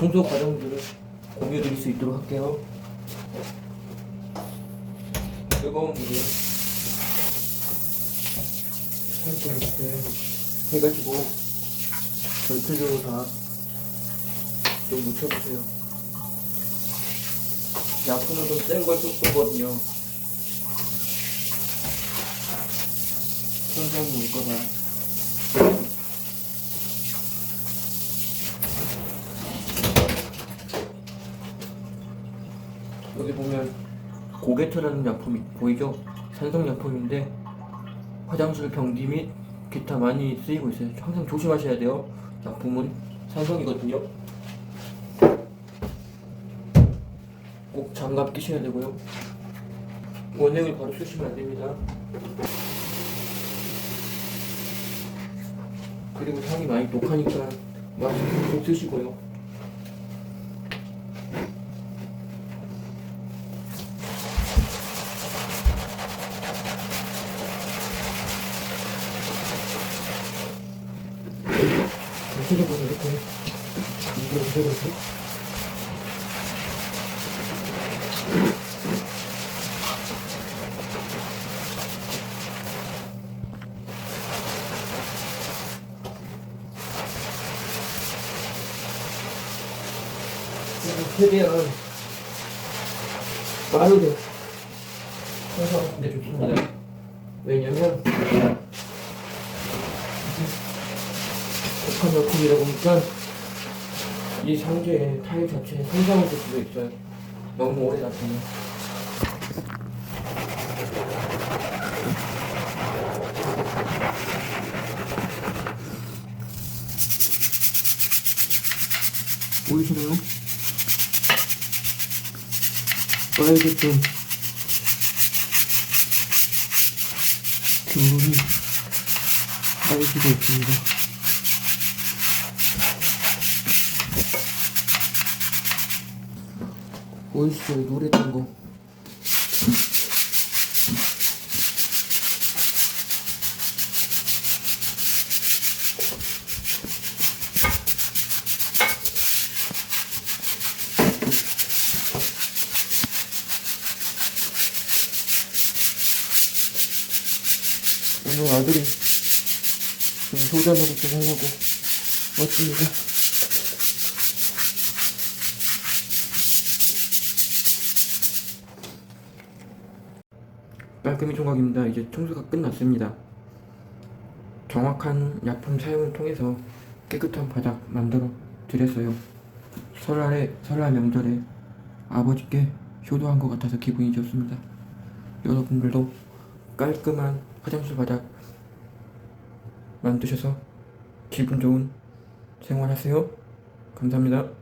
청소 과정들을 공유 드릴 수 있도록 할게요. 뜨거운 물에 살짝 이렇게 해가지고 전체적으로 다좀 묻혀주세요. 약품은 좀 센걸쓸 거거든요. 손상이 올 거다. 여기 보면 고게트라는 약품이 보이죠? 산성약품인데 화장실 변기 및 기타 많이 쓰이고 있어요. 항상 조심하셔야 돼요. 약품은 산성이거든요. 꼭 장갑 끼셔야 되고요. 원액을 바로 쓰시면 안 됩니다. 그리고 향이 많이 독하니까 마스크 꼭 쓰시고요. 전체적으로 이렇게 이렇게 이렇게 최대한 빠르게 해서 게 좋습니다. 왜냐면 약품이다 보니까 이 상자의 타일 자체에 손상을 줄 수도 있어요. 너무 오래 놔두면. 보이시나요? 빨갛던 주름이 빠지고 있습니다. 보이시죠? 이 노랬던 거. 오늘 아들이 좀 효자노릇 좀 하려고 왔습니다. 깔끔히 총각입니다. 이제 청소가 끝났습니다. 정확한 약품 사용을 통해서 깨끗한 바닥 만들어 드렸어요. 설날에 설날 명절에 아버지께 효도한 것 같아서 기분이 좋습니다. 여러분들도 깔끔한 화장실 바닥 만드셔서 기분 좋은 생활하세요. 감사합니다.